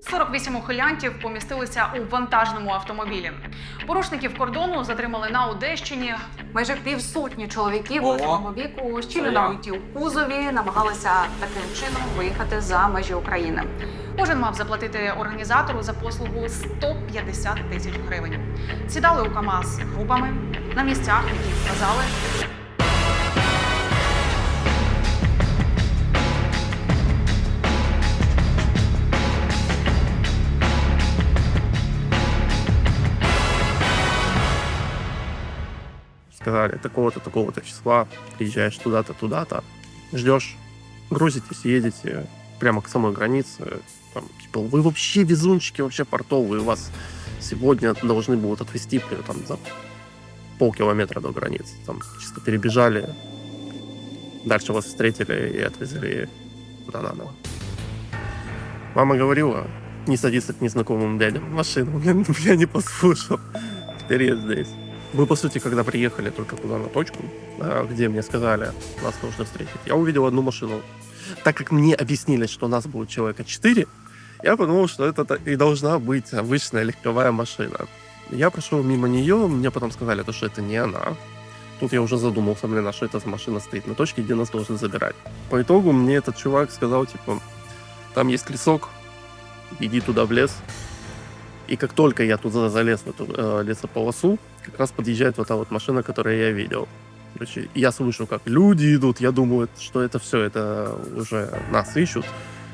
48 ухилянтів помістилися у вантажному автомобілі. Порушників кордону затримали на Одещині. Майже півсотні чоловіків Ого. летнього віку щільно набиті у кузові, намагалися таким чином виїхати за межі України. Кожен мав заплатити організатору за послугу 150 тисяч гривень. Сідали у КАМАЗ групами на місцях, які вказали. Сказали, такого-то, такого-то числа, приезжаешь туда-то, туда-то, ждешь, грузитесь, едете прямо к самой границе. Там, типа, вы вообще везунчики, вообще портовые, вас сегодня должны будут отвезти там, за полкилометра до границы. Там чисто перебежали, дальше вас встретили и отвезли куда надо. Мама говорила, не садиться к незнакомым дядям в машину. Я не послушал. Теперь я здесь. Мы, по сути, когда приехали только туда на точку, где мне сказали, нас нужно встретить, я увидел одну машину. Так как мне объяснили, что нас будет человека 4, я подумал, что это и должна быть обычная легковая машина. Я прошел мимо нее, мне потом сказали, то, что это не она. Тут я уже задумался, блин, а что это за машина стоит на точке, где нас должны забирать. По итогу мне этот чувак сказал, типа, там есть лесок, иди туда в лес. И как только я туда залез в эту э, лесополосу, как раз подъезжает вот та вот машина, которую я видел. Короче, я слышу, как люди идут, я думаю, что это все, это уже нас ищут.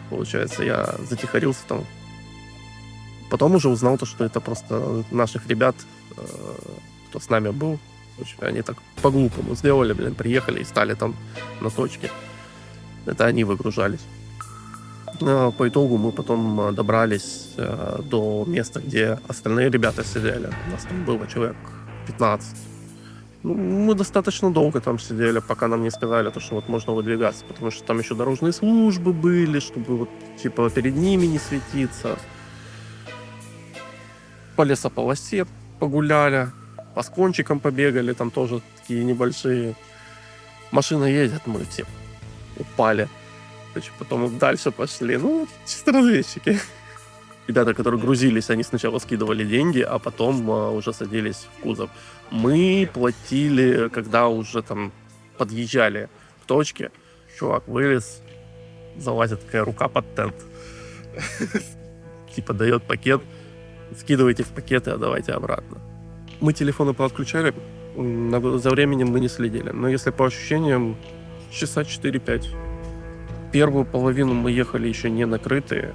Получается, я затихарился там. Потом уже узнал, то, что это просто наших ребят, э, кто с нами был. Короче, они так по-глупому сделали, блин, приехали и стали там на точке. Это они выгружались. Э, По итогу мы потом э, добрались э, до места, где остальные ребята сидели. У нас там было человек 15. Ну, мы достаточно долго там сидели, пока нам не сказали, то, что вот можно выдвигаться, потому что там еще дорожные службы были, чтобы вот типа перед ними не светиться. По лесополосе погуляли, по скончикам побегали, там тоже такие небольшие. Машина едет, мы все упали. Короче, потом дальше пошли. Ну, чисто разведчики. Ребята, которые грузились, они сначала скидывали деньги, а потом а, уже садились в кузов. Мы платили, когда уже там подъезжали к точке. Чувак вылез, залазит такая рука под тент. Типа дает пакет, скидывайте в пакет и отдавайте обратно. Мы телефоны поотключали, за временем мы не следили. Но если по ощущениям, часа 4-5 первую половину мы ехали еще не накрытые.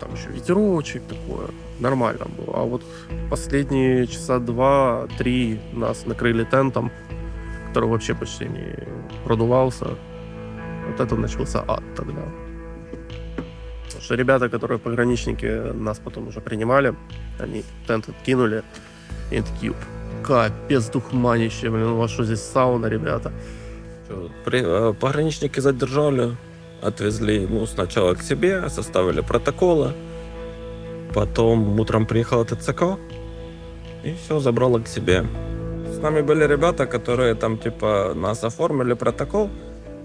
Там еще ветерочек такое. Нормально было. А вот последние часа два-три нас накрыли тентом, который вообще почти не продувался. Вот это начался ад тогда. Потому что ребята, которые пограничники, нас потом уже принимали, они тент откинули. И такие, капец, духманище, блин, у вас что здесь сауна, ребята? При- э, Пограничники задержали, отвезли ну, сначала к себе, составили протоколы. Потом утром приехала ТЦК и все забрала к себе. С нами были ребята, которые там типа нас оформили протокол.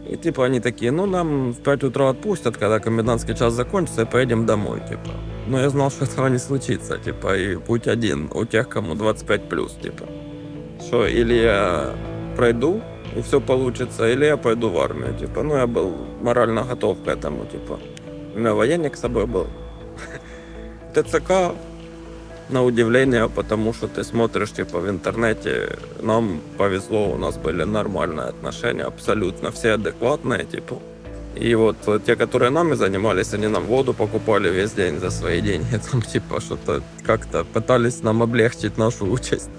И типа они такие, ну нам в 5 утра отпустят, когда комендантский час закончится, и поедем домой, типа. Но я знал, что этого не случится, типа, и путь один у тех, кому 25 плюс, типа. Что или я пройду, и все получится, или я пойду в армию, типа. Ну, я был морально готов к этому, типа. У меня военник с собой был. ТЦК, на удивление, потому что ты смотришь, типа, в интернете, нам повезло, у нас были нормальные отношения, абсолютно все адекватные, типа. И вот э, те, которые нами занимались, они нам воду покупали весь день за свои деньги, там, типа, что-то как-то пытались нам облегчить нашу участь.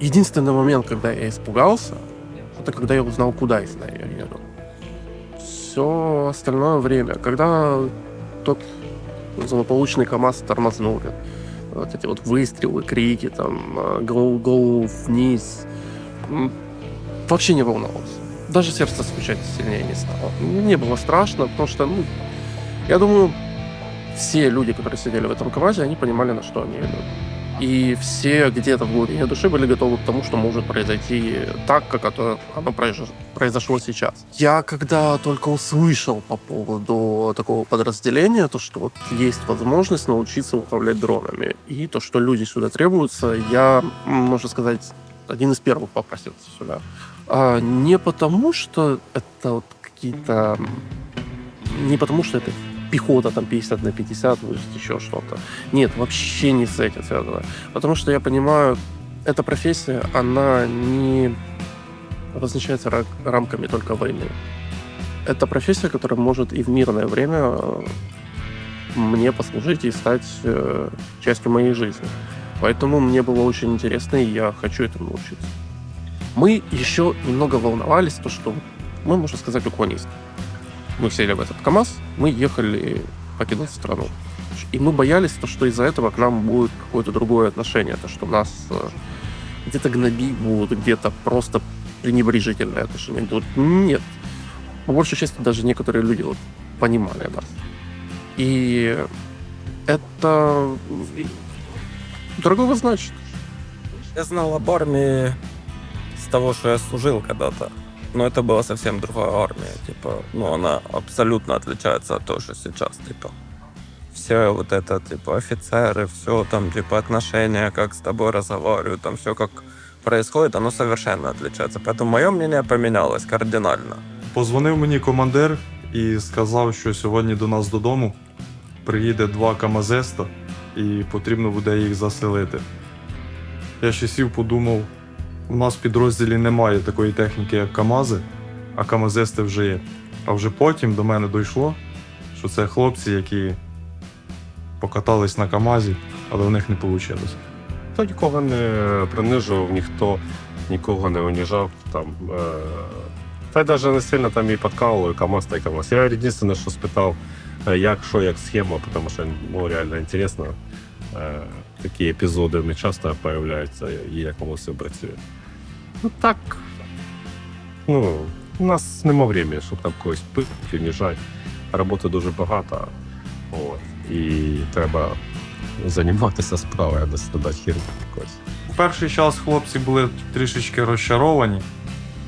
Единственный момент, когда я испугался, это когда я узнал, куда я еду. Все остальное время, когда тот злополучный КАМАЗ тормознул, вот эти вот выстрелы, крики, там, э, голову, голову вниз, вообще не волновался. Даже сердце стучать сильнее не стало. Не было страшно, потому что, ну, я думаю, все люди, которые сидели в этом КАМАЗе, они понимали, на что они идут. И все где-то в глубине души были готовы к тому, что может произойти так, как это, оно произош- произошло сейчас. Я когда только услышал по поводу такого подразделения, то, что вот есть возможность научиться управлять дронами, и то, что люди сюда требуются, я, можно сказать, один из первых попросился сюда. А, не потому, что это вот какие-то... Не потому, что это пехота там 50 на 50, вот еще что-то. Нет, вообще не с этим связано. Потому что я понимаю, эта профессия, она не обозначается ра- рамками только войны. Это профессия, которая может и в мирное время э, мне послужить и стать э, частью моей жизни. Поэтому мне было очень интересно, и я хочу этому научиться. Мы еще немного волновались, то, что мы, можно сказать, уклонисты. Мы сели в этот КАМАЗ, мы ехали покидать страну. И мы боялись, то, что из-за этого к нам будет какое-то другое отношение, то, что нас э, где-то гнобить будут, где-то просто пренебрежительное отношение. Вот нет. По большей части даже некоторые люди вот понимали нас. И это дорого значит. Я знал об армии с того, что я служил когда-то. Но это была совсем другая армия. Типа, ну, она абсолютно отличается от того, что сейчас. Типа, все вот это, типа, офицеры, все там, типа, отношения, как с тобой разговаривают, там все как происходит, оно совершенно отличается. Поэтому мое мнение поменялось кардинально. Позвонив мені командир і сказав, що сьогодні до нас додому приїде два камазеста і потрібно буде їх заселити. Я ще сів, подумав, у нас в підрозділі немає такої техніки, як КАМАЗи, а камазести вже є. А вже потім до мене дійшло, що це хлопці, які покатались на КАМАЗі, але в них не вийшло. Ніхто нікого не принижував, ніхто нікого не уніжав. Там, е... Та й навіть не сильно там і подкалували, КАМАЗ та й КАМАЗ. Я єдине, що спитав, е, як, що, як схема, тому що ну, реально цікаво. Е... Такі епізоди часто появляються, і як воно все працює. Ну так. Ну, у нас нема времени, щоб там когось пити, уніжати. Роботи дуже багато. От. І треба займатися справою, а не страдати хірні якось. В перший час хлопці були трішечки розчаровані,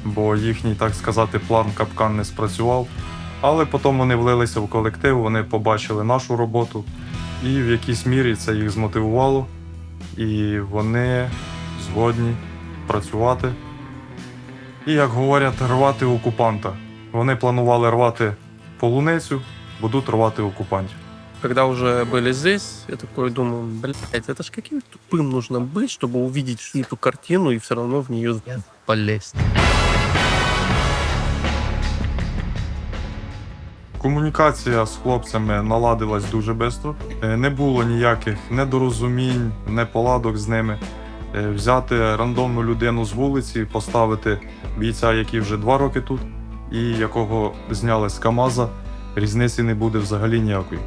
бо їхній, так сказати, план капкан не спрацював. Але потім вони влилися в колектив, вони побачили нашу роботу, і в якійсь мірі це їх змотивувало. І вони згодні працювати. І, як говорять, рвати окупанта. Вони планували рвати полуницю, будуть рвати окупантів. Когда уже были здесь, я такой думаю, блядь, это ж каким тупым нужно быть, чтобы увидеть всю эту картину и все равно в нее полезть. Комунікація з хлопцями наладилась дуже швидко. Е, Не було ніяких недорозумінь, неполадок з ними. Е, Взяти рандомну людину з вулиці, поставити бійця, який вже два роки тут, і якого зняли з КАМАЗа, різниці не буде взагалі ніякої.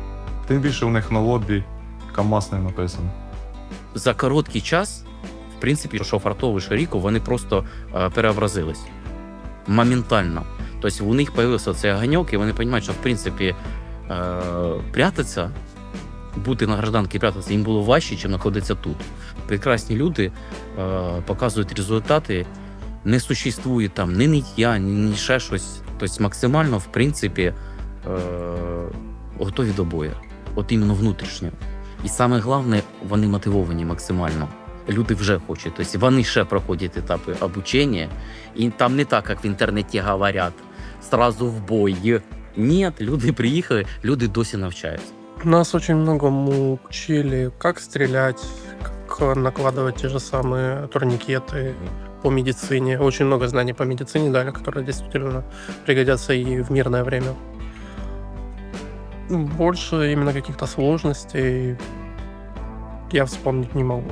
Тим більше в них на лобі КАМАЗ не написано. за короткий час, в принципі, що фартовий Шаріко, вони просто е, переобразились моментально. Тобто у них з'явився цей огоньок, і вони розуміють, що в принципі е, прятатися, бути на гражданці і прятатися їм було важче, ніж знаходитися тут. Прекрасні люди е, показують результати. Не существує там ні ниття, ні, ще щось. Тобто максимально, в принципі, е, готові до бою. От іменно внутрішньо. І саме головне, вони мотивовані максимально. Люди вже хочуть. Тобто вони ще проходять етапи обучення, і там не так, як в інтернеті говорять, сразу в бой. Ні, люди приїхали, люди досі навчаються. Нас очень многому учили, как стрелять, как накладывать те же самые турникеты по медицине. Очень много знаний по медицине дали, которые действительно пригодятся и в мирное время. Больше именно каких-то сложностей я вспомнить не могу.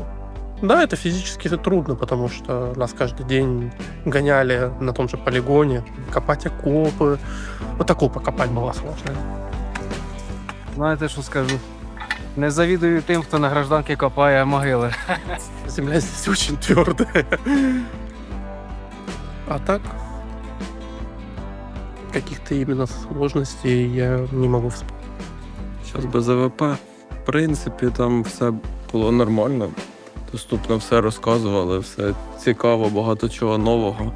Да, это физически трудно, потому что нас каждый день гоняли на том же полигоне, копать окопы. Вот окопы копать было сложно. Знаєте, що скажу? Не завідую тим, хто на гражданки копає могили. Земля здесь очень твердая. А так, каких-то именно сложностей я не могу вспомнить. Зараз без АВП, в принципі, там все було нормально. доступно все розказували, все цікаво, багато чого нового.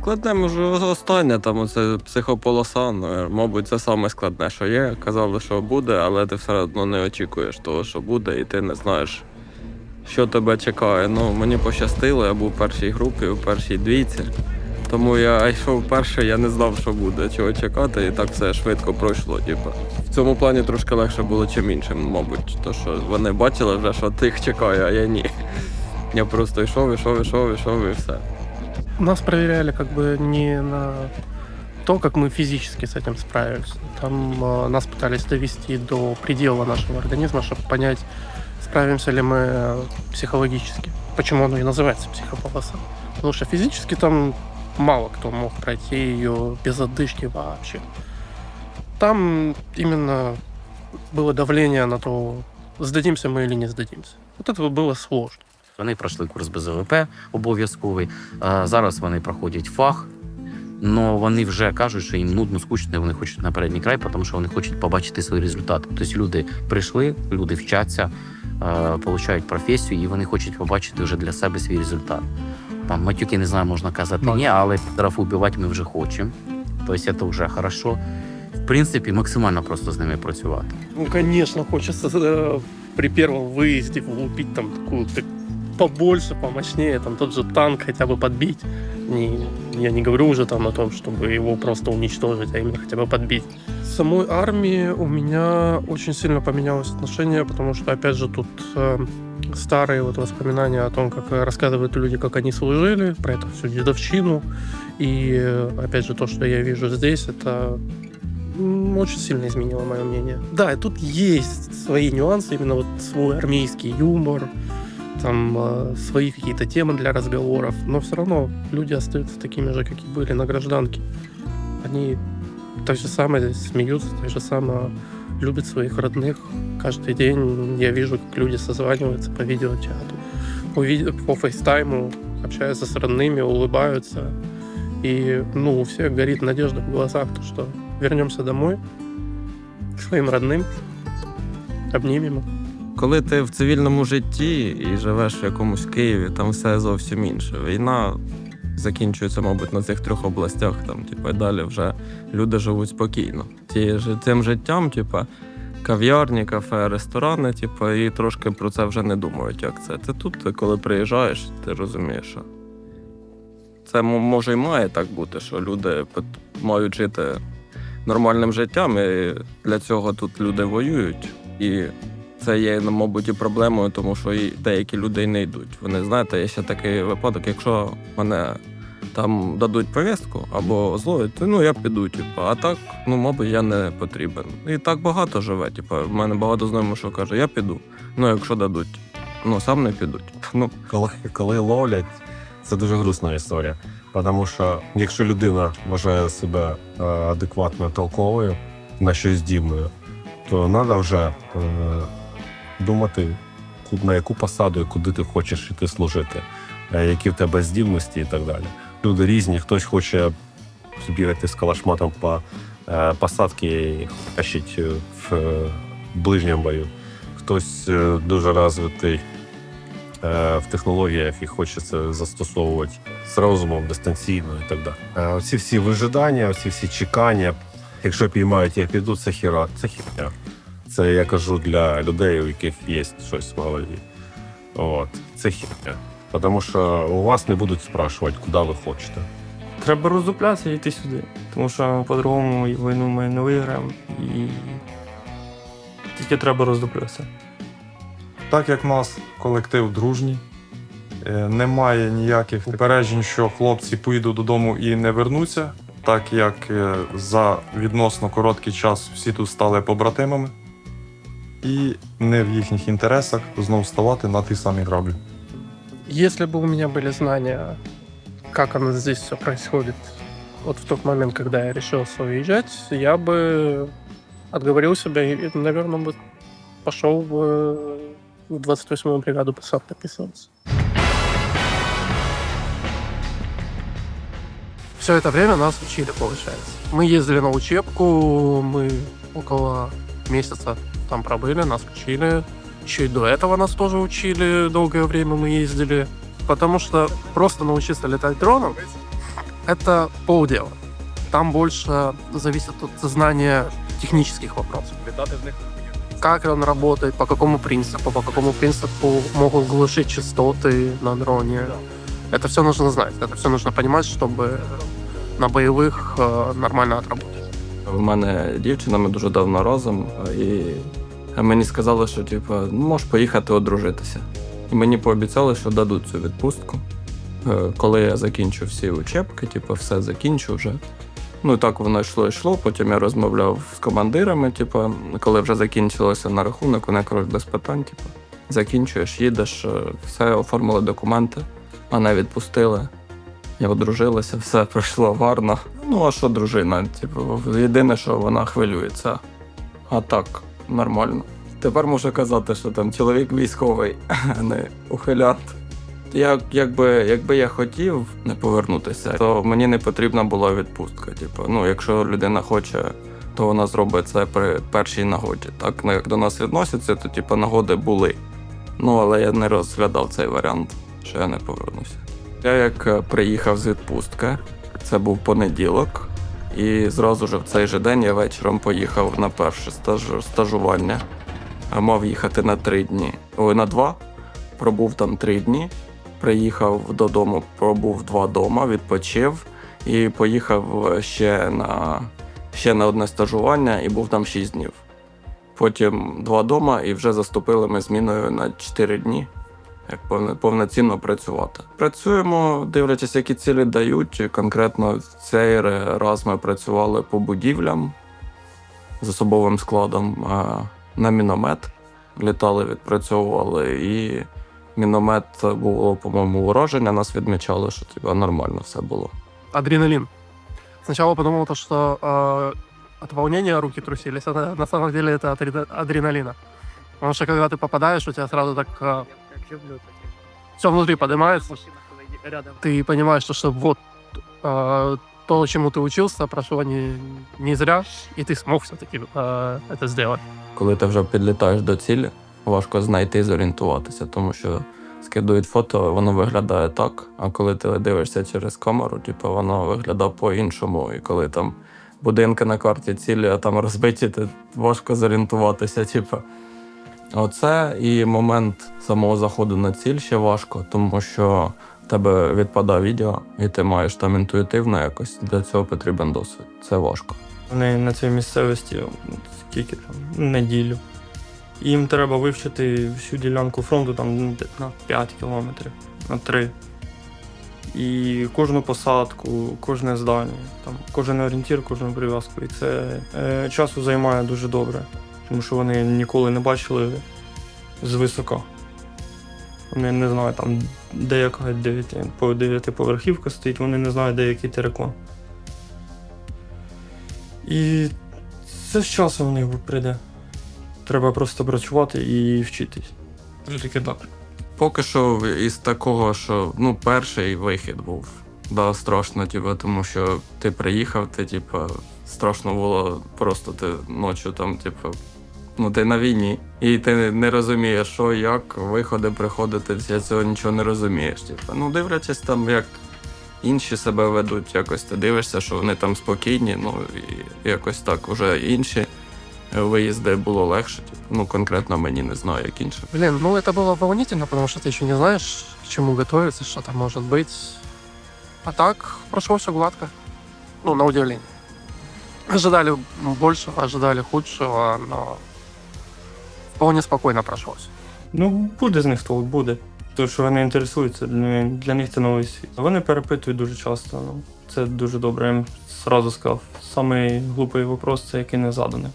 Складне, може, останнє, там оце психополоса, ну, мабуть, це саме складне, що є. Казали, що буде, але ти все одно не очікуєш того, що буде, і ти не знаєш, що тебе чекає. Ну, мені пощастило, я був у першій групі, у першій двійці. Тому я йшов перший, я не знав, що буде, чого чекати, і так все швидко пройшло. Типу. В цьому плані трошки легше було, чим іншим, мабуть. То що вони бачили вже, що тих чекає, а я ні. Я просто йшов, йшов, йшов, йшов і все. Нас проверяли как бы не на то, как мы физически с этим справились. Там э, нас пытались довести до предела нашего организма, чтобы понять, справимся ли мы э, психологически. Почему оно и называется психополоса. Потому что физически там мало кто мог пройти ее без отдышки вообще. Там именно было давление на то, сдадимся мы или не сдадимся. Вот это было сложно. Вони пройшли курс БЗВП обов'язковий. Зараз вони проходять фах. але вони вже кажуть, що їм нудно, скучно, і вони хочуть на передній край, тому що вони хочуть побачити свої результати. Тобто люди прийшли, люди вчаться, е, получають професію, і вони хочуть побачити вже для себе свій результат. Там матюки не знаю, можна казати ні, але драфу вбивати ми вже хочемо. Тобто це вже хорошо. В принципі, максимально просто з ними працювати. Ну, конечно, хочется э, при первом выезде влупить там такую так, побольше, помощнее, там тот же танк хотя бы подбить. Не, я не говорю уже там о том, чтобы его просто уничтожить, а именно хотя бы подбить. С самой армии у меня очень сильно поменялось отношение, потому что, опять же, тут э, старые вот воспоминания о том, как рассказывают люди, как они служили, про эту всю дедовщину. И, э, опять же, то, что я вижу здесь, это очень сильно изменило мое мнение. Да, и тут есть свои нюансы, именно вот свой армейский юмор, там э, свои какие-то темы для разговоров, но все равно люди остаются такими же, как и были на гражданке. Они так же самое смеются, так же самое любят своих родных. Каждый день я вижу, как люди созваниваются по видеочату, по, ви- по фейстайму, общаются с родными, улыбаются. И, ну, у всех горит надежда в глазах, то, что вернемся домой к своим родным, обнимем их. Коли ти в цивільному житті і живеш в якомусь Києві, там все зовсім інше. Війна закінчується, мабуть, на цих трьох областях. Там, типу, і далі вже люди живуть спокійно. Ті, тим життям, типу, кав'ярні, кафе, ресторани, типу, і трошки про це вже не думають, як це. Ти тут, ти коли приїжджаєш, ти розумієш, що це може і має так бути, що люди мають жити нормальним життям, і для цього тут люди воюють. І це є, ну, мабуть, і проблемою, тому що і деякі люди не йдуть. Вони знаєте, є ще такий випадок, якщо мене там дадуть повістку або зловлять, то ну я піду, типу, а так, ну, мабуть, я не потрібен. І так багато живе. Типу, в мене багато знайомих, що каже, я піду. Ну, якщо дадуть, ну сам не підуть. Ну, коли, коли ловлять, це дуже грустна історія. Тому що якщо людина вважає себе е, адекватною толковою, на щось здібною, то треба вже е, думати, на яку посаду і куди ти хочеш іти служити, е, які в тебе здібності і так далі. Люди різні, хтось хоче збігати з калашматом по е, посадці і тащить в е, ближньому бою. Хтось дуже розвитий в технологіях і хоче це застосовувати з розумом, дистанційно і так далі. Оці всі вижидання, оці всі чекання, якщо піймають, я піду, це хіра, це хіня. Це я кажу для людей, у яких є щось в голові. От, це хіня. Тому що у вас не будуть спрашувати, куди ви хочете. Треба роздуплятися і йти сюди. Тому що по-другому війну ми не виграємо і тільки треба роздуплятися. Так як в нас колектив дружній, е, немає ніяких попереджень, що хлопці поїдуть додому і не вернуться, так як е, за відносно короткий час всі тут стали побратимами, і не в їхніх інтересах знову ставати на ті самі граблі. Если бы у меня были знания, как оно здесь все происходит, вот в тот момент, когда я решился уезжать, я бы отговорил себя и, наверное, бы пошел бы в 28-ю бригаду ПСАП написываться. Все это время нас учили, получается. Мы ездили на учебку, мы около месяца там пробыли, нас учили, Еще и до этого нас тоже учили, долгое время мы ездили. Потому что просто научиться летать дроном — это полдела. Там больше зависит от знания технических вопросов. Как он работает, по какому принципу, по какому принципу могут глушить частоты на дроне. Это все нужно знать, это все нужно понимать, чтобы на боевых э, нормально отработать. В мене дівчина, ми дуже давно разом, і мені сказали, що типу, ну, можеш поїхати одружитися. І мені пообіцяли, що дадуть цю відпустку. Е, Коли я закінчу всі учебки, типу, все закінчу вже. Ну і так воно йшло йшло. Потім я розмовляв з командирами, типу, коли вже закінчилося на рахунок, вони кажуть, без питань, типу, закінчуєш, їдеш, е, все оформили документи, мене відпустили. Я одружилася, все пройшло гарно. Ну, а що дружина? Типу, єдине, що вона хвилюється. А так, нормально. Тепер можу казати, що там чоловік військовий, а не ухилянт. Я, якби, якби я хотів не повернутися, то мені не потрібна була відпустка. Типу, ну, якщо людина хоче, то вона зробить це при першій нагоді. Так, ну, як до нас відносяться, то типу, нагоди були. Ну, але я не розглядав цей варіант, що я не повернуся. Я як е, приїхав з відпустки, це був понеділок, і зразу ж в цей же день я вечором поїхав на перше стаж... стажування. Мав їхати на три дні. Ой, на два. Пробув там три дні. Приїхав додому, пробув два дома, відпочив і поїхав ще на, ще на одне стажування і був там шість днів. Потім два дома і вже заступили ми зміною на чотири дні як повноцінно працювати. Працюємо, дивлячись, які цілі дають. Конкретно в цей раз ми працювали по будівлям з особовим складом на міномет. Літали, відпрацьовували, і міномет було, по-моєму, ураження. Нас відмічали, що типу, нормально все було. Адреналин. Сначала подумал, то, что э, от волнения руки трусились, а на, на самом деле это адреналина. Потому что когда ты попадаешь, у тебя сразу так все внутри поднимается. Ты понимаешь, что, что вот э, то, чему ты учился, прошло не, не зря, и ты смог все-таки э, это сделать. Коли ти вже підлітаєш до цілі, важко знайти і зорієнтуватися, тому що скидують фото, воно виглядає так. А коли ти дивишся через камеру, типу, воно виглядає по-іншому. І коли там будинки на карті цілі, а там розбиті, то важко зорієнтуватися. Типу. Оце і момент самого заходу на ціль ще важко, тому що в тебе відпадає відео, і ти маєш там інтуїтивно якось. Для цього потрібен досвід. Це важко. Вони на цій місцевості скільки там, неділю. Їм треба вивчити всю ділянку фронту там ну, на 5 кілометрів, на 3. І кожну посадку, кожне здання, там, кожен орієнтір, кожну прив'язку. І це е, часу займає дуже добре, тому що вони ніколи не бачили звисока. Вони не знають там, де яка дев'ятиповерхівка стоїть, вони не знають, де який терикон. І це з часом у них прийде. Треба просто працювати і вчитись. Тільки так. Поки що із такого, що ну, перший вихід був. Да, страшно, типу, тому що ти приїхав, ти, типу, страшно було просто ти ночі там, типу, ну ти на війні. І ти не розумієш, що, як, виходи приходити, ти цього нічого не розумієш. Типу. Ну, дивлячись там, як інші себе ведуть, якось ти дивишся, що вони там спокійні, ну і якось так, уже інші виїзди було легше. Типу. Ну, конкретно мені не знаю, як інше. Блин, ну это было волнительно, потому что ты еще не знаешь, к чему готовиться, что там может быть. А так прошло все гладко. Ну, на удивление. Ожидали большего, ожидали худшего, но вполне спокойно прошлось. Ну, буде з них толк, буде. Тому що вони інтересуються, для, для них це новий світ. Вони перепитують дуже часто. Ну, це дуже добре. Я їм зразу сказав. Самий глупий вопрос це який не заданий.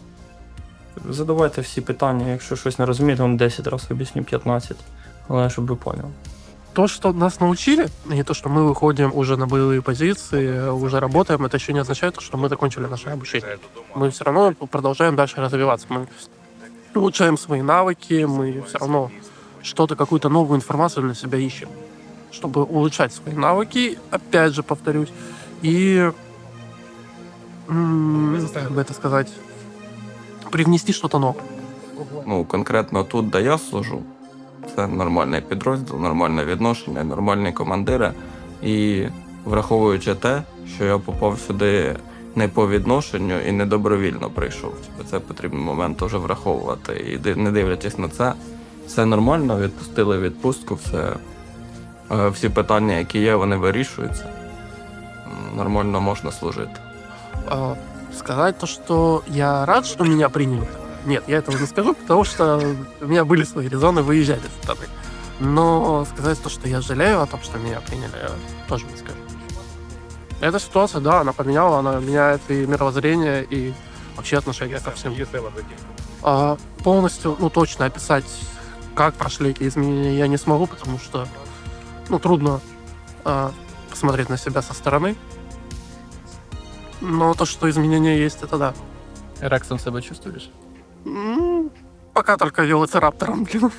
Задавайте всі питання, якщо щось не розумієте, вам 10 разів об'ясню 15. Але щоб ви поняли. То, что нас научили, и то, что мы выходим уже на боевые позиции, уже работаем, это еще не означает, что мы закончили наше обучение. Мы все равно продолжаем дальше развиваться. Мы улучшаем свои навыки, мы все равно что-то, какую-то новую информацию для себя ищем, чтобы улучшать свои навыки, опять же повторюсь, и, м, как бы это сказать, привнести что-то новое. Ну, конкретно тут, де я служу, це нормальний підрозділ, нормальне відношення, нормальні командири. І враховуючи те, що я попав сюди не по відношенню і не добровільно прийшов. Типу, Це потрібно момент теж враховувати. І ди- не дивлячись на це, все нормально, відпустили відпустку, все, е, всі питання, які є, вони вирішуються. М, Нормально можна служити. А, сказать то, что я рад, что меня приняли. Нет, я этого не скажу, потому что у меня были свои резоны выезжать из страны. Но сказать то, что я жалею о том, что меня приняли, я тоже не скажу. Эта ситуация, да, она поменяла, она меняет и мировоззрение, и вообще отношение ко всему. А, полностью, ну, точно описать, как прошли эти изменения, я не смогу, потому что, ну, трудно а, посмотреть на себя со стороны. Но то, что изменения есть, это да. Рексом себе чувствуєш? М, Пока только велоцираптором, блин.